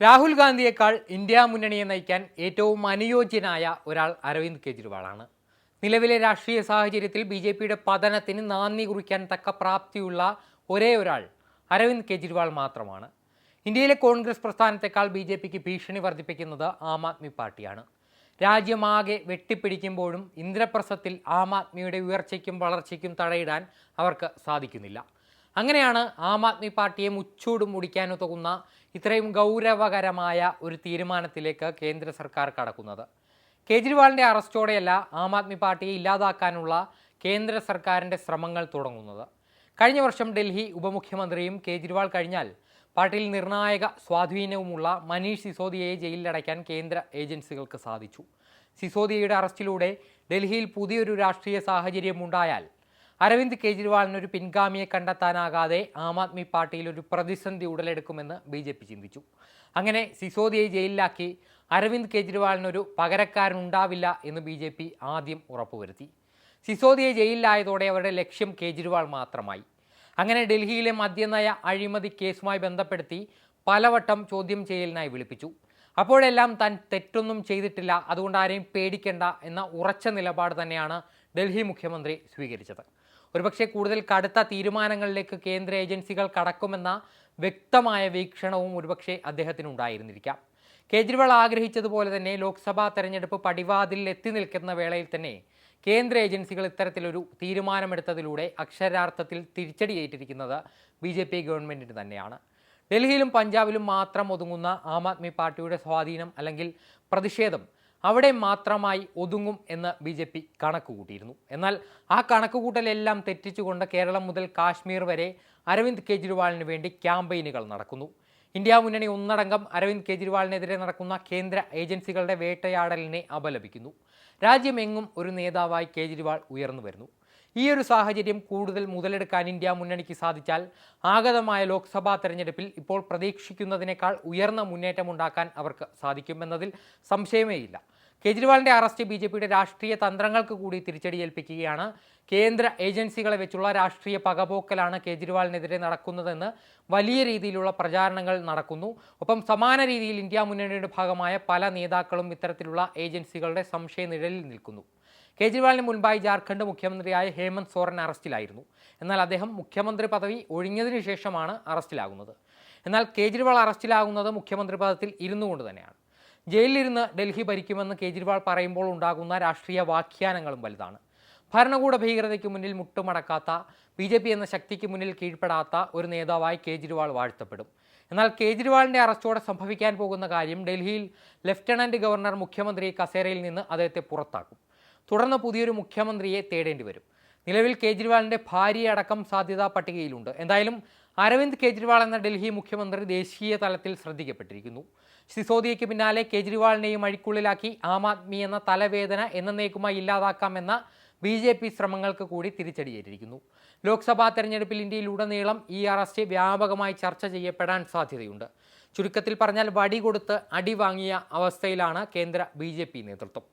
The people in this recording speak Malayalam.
രാഹുൽ ഗാന്ധിയേക്കാൾ ഇന്ത്യ മുന്നണിയെ നയിക്കാൻ ഏറ്റവും അനുയോജ്യനായ ഒരാൾ അരവിന്ദ് കെജ്രിവാളാണ്. നിലവിലെ രാഷ്ട്രീയ സാഹചര്യത്തിൽ ബി ജെ പിയുടെ പതനത്തിന് നാന്ദി കുറിക്കാൻ തക്ക പ്രാപ്തിയുള്ള ഒരേ ഒരാൾ അരവിന്ദ് കെജ്രിവാൾ മാത്രമാണ്. ഇന്ത്യയിലെ കോൺഗ്രസ് പ്രസ്ഥാനത്തെക്കാൾ ബി ജെ പിക്ക് ഭീഷണി വർദ്ധിപ്പിക്കുന്നത് ആം ആദ്മി പാർട്ടിയാണ്. രാജ്യമാകെ വെട്ടിപ്പിടിക്കുമ്പോഴും ഇന്ദ്രപ്രസ്ഥത്തിൽ ആം ആദ്മിയുടെ ഉയർച്ചയ്ക്കും വളർച്ചയ്ക്കും തടയിടാൻ അവർക്ക് സാധിക്കുന്നില്ല. അങ്ങനെയാണ് ആം ആദ്മി പാർട്ടിയെ മുച്ചൂട് മുടിക്കാൻ ഉതകുന്ന ഇത്രയും ഗൗരവകരമായ ഒരു തീരുമാനത്തിലേക്ക് കേന്ദ്ര സർക്കാർ കടക്കുന്നത്. കേജ്രിവാളിന്റെ അറസ്റ്റോടെയല്ല ആം ആദ്മി പാർട്ടിയെ ഇല്ലാതാക്കാനുള്ള കേന്ദ്ര സർക്കാരിന്റെ ശ്രമങ്ങൾ തുടങ്ങുന്നത്. കഴിഞ്ഞ വർഷം ഡൽഹി ഉപമുഖ്യമന്ത്രിയും കേജ്രിവാൾ കഴിഞ്ഞാൽ പാർട്ടിയിൽ നിർണായക സ്വാധീനവുമുള്ള മനീഷ് സിസോദിയയെ ജയിലിലടയ്ക്കാൻ കേന്ദ്ര ഏജൻസികൾക്ക് സാധിച്ചു. സിസോദിയയുടെ അറസ്റ്റിലൂടെ ഡൽഹിയിൽ പുതിയൊരു രാഷ്ട്രീയ സാഹചര്യമുണ്ടായാൽ അരവിന്ദ് കെജ്രിവാളിന് ഒരു പിൻഗാമിയെ കണ്ടെത്താനാകാതെ ആം ആദ്മി പാർട്ടിയിൽ ഒരു പ്രതിസന്ധി ഉടലെടുക്കുമെന്ന് ബി ജെ പി ചിന്തിച്ചു. അങ്ങനെ സിസോദിയെ ജയിലിലാക്കി അരവിന്ദ് കെജ്രിവാളിനൊരു പകരക്കാരനുണ്ടാവില്ല എന്ന് ബി ജെ പി ആദ്യം ഉറപ്പുവരുത്തി. സിസോദിയെ ജയിലിലായതോടെ അവരുടെ ലക്ഷ്യം കേജ്രിവാൾ മാത്രമായി. അങ്ങനെ ഡൽഹിയിലെ മദ്യനയ അഴിമതി കേസുമായി ബന്ധപ്പെടുത്തി പലവട്ടം ചോദ്യം ചെയ്യലിനായി വിളിപ്പിച്ചു. അപ്പോഴെല്ലാം താൻ തെറ്റൊന്നും ചെയ്തിട്ടില്ല അതുകൊണ്ട് ആരെയും പേടിക്കേണ്ട എന്ന ഉറച്ച നിലപാട് തന്നെയാണ് ഡൽഹി മുഖ്യമന്ത്രി സ്വീകരിച്ചത്. ഒരുപക്ഷെ കൂടുതൽ കടുത്ത തീരുമാനങ്ങളിലേക്ക് കേന്ദ്ര ഏജൻസികൾ കടക്കുമെന്ന വ്യക്തമായ വീക്ഷണവും ഒരുപക്ഷെ അദ്ദേഹത്തിനുണ്ടായിരുന്നിരിക്കാം. കേജ്രിവാൾ ആഗ്രഹിച്ചതുപോലെ തന്നെ ലോക്സഭാ തെരഞ്ഞെടുപ്പ് പടിവാതിൽ എത്തി നിൽക്കുന്ന വേളയിൽ തന്നെ കേന്ദ്ര ഏജൻസികൾ ഇത്തരത്തിലൊരു തീരുമാനമെടുത്തതിലൂടെ അക്ഷരാർത്ഥത്തിൽ തിരിച്ചടിയേറ്റിരിക്കുന്നത് ബി ജെ പി ഗവൺമെന്റിന് തന്നെയാണ്. ഡൽഹിയിലും പഞ്ചാബിലും മാത്രം ഒതുങ്ങുന്ന ആം ആദ്മി പാർട്ടിയുടെ സ്വാധീനം അല്ലെങ്കിൽ പ്രതിഷേധം അവിടെ മാത്രമായി ഒതുങ്ങും എന്ന് ബി ജെ പി കണക്ക് കൂട്ടിയിരുന്നു എന്നാൽ ആ കണക്കുകൂട്ടലെല്ലാം തെറ്റിച്ചുകൊണ്ട് കേരളം മുതൽ കാശ്മീർ വരെ അരവിന്ദ് കെജ്രിവാളിന് വേണ്ടി ക്യാമ്പയിനുകൾ നടക്കുന്നു. ഇന്ത്യ മുന്നണി ഒന്നടങ്കം അരവിന്ദ് കെജ്രിവാളിനെതിരെ നടക്കുന്ന കേന്ദ്ര ഏജൻസികളുടെ വേട്ടയാടലിനെ അപലപിക്കുന്നു. രാജ്യമെങ്ങും ഒരു നേതാവായി കേജ്രിവാൾ ഉയർന്നു വരുന്നു. ഈ ഒരു സാഹചര്യം കൂടുതൽ മുതലെടുക്കാൻ ഇന്ത്യ മുന്നണിക്ക് സാധിച്ചാൽ ആഗതമായ ലോക്സഭാ തെരഞ്ഞെടുപ്പിൽ ഇപ്പോൾ പ്രതീക്ഷിക്കുന്നതിനേക്കാൾ ഉയർന്ന മുന്നേറ്റമുണ്ടാക്കാൻ അവർക്ക് സാധിക്കുമെന്നതിൽ സംശയമേയില്ല. കേജ്രിവാളിന്റെ അറസ്റ്റ് ബി ജെ പിയുടെ രാഷ്ട്രീയ തന്ത്രങ്ങൾക്ക് കൂടി തിരിച്ചടിയേൽപ്പിക്കുകയാണ് കേന്ദ്ര ഏജൻസികളെ വെച്ചുള്ള രാഷ്ട്രീയ പകപോക്കലാണ് കേജ്രിവാളിനെതിരെ നടക്കുന്നതെന്ന് വലിയ രീതിയിലുള്ള പ്രചാരണങ്ങൾ നടക്കുന്നു. ഒപ്പം സമാന രീതിയിൽ ഇന്ത്യ മുന്നണിയുടെ ഭാഗമായ പല നേതാക്കളും ഇത്തരത്തിലുള്ള ഏജൻസികളുടെ സംശയ നിഴലിൽ നിൽക്കുന്നു. കേജ്രിവാളിന് മുൻപായി ജാർഖണ്ഡ് മുഖ്യമന്ത്രിയായ ഹേമന്ത് സോറൻ അറസ്റ്റിലായിരുന്നു. എന്നാൽ അദ്ദേഹം മുഖ്യമന്ത്രി പദവി ഒഴിഞ്ഞതിനു ശേഷമാണ് അറസ്റ്റിലാകുന്നത്. എന്നാൽ കേജ്രിവാൾ അറസ്റ്റിലാകുന്നത് മുഖ്യമന്ത്രി പദത്തിൽ ഇരുന്നുകൊണ്ട് തന്നെയാണ്. ജയിലിലിരുന്ന് ഡൽഹി ഭരിക്കുമെന്ന് കേജ്രിവാൾ പറയുമ്പോൾ ഉണ്ടാകുന്ന രാഷ്ട്രീയ വ്യാഖ്യാനങ്ങളും വലുതാണ്. ഭരണകൂട ഭീകരതയ്ക്ക് മുന്നിൽ മുട്ടുമടക്കാത്ത ബി ജെ പി എന്ന ശക്തിക്ക് മുന്നിൽ കീഴ്പ്പെടാത്ത ഒരു നേതാവായി കേജ്രിവാൾ വാഴ്ത്തപ്പെടും. എന്നാൽ കേജ്രിവാളിന്റെ അറസ്റ്റോടെ സംഭവിക്കാൻ പോകുന്ന കാര്യം ഡൽഹിയിൽ ലഫ്റ്റനന്റ് ഗവർണർ മുഖ്യമന്ത്രി കസേരയിൽ നിന്ന് അദ്ദേഹത്തെ പുറത്താക്കും. തുടർന്ന് പുതിയൊരു മുഖ്യമന്ത്രിയെ തേടേണ്ടി വരും നിലവിൽ കേജ്രിവാളിന്റെ ഭാര്യയടക്കം സാധ്യതാ പട്ടികയിലുണ്ട്. എന്തായാലും അരവിന്ദ് കേജ്രിവാൾ എന്ന ഡൽഹി മുഖ്യമന്ത്രി ദേശീയ തലത്തിൽ ശ്രദ്ധിക്കപ്പെട്ടിരിക്കുന്നു. സിസോദിയയ്ക്ക് പിന്നാലെ കേജ്രിവാളിനെയും അഴിക്കുള്ളിലാക്കി ആം ആദ്മി എന്ന തലവേദന എന്നേക്കുമായി ഇല്ലാതാക്കാമെന്ന ബി ജെ പി ശ്രമങ്ങൾക്ക് കൂടി തിരിച്ചടിയേറ്റിരിക്കുന്നു. ലോക്സഭാ തെരഞ്ഞെടുപ്പിൽ ഇന്ത്യയിലുടനീളം ഈ അറസ്റ്റ് വ്യാപകമായി ചർച്ച ചെയ്യപ്പെടാൻ സാധ്യതയുണ്ട്. ചുരുക്കത്തിൽ പറഞ്ഞാൽ വടി കൊടുത്ത് അടി വാങ്ങിയ അവസ്ഥയിലാണ് കേന്ദ്ര ബി നേതൃത്വം.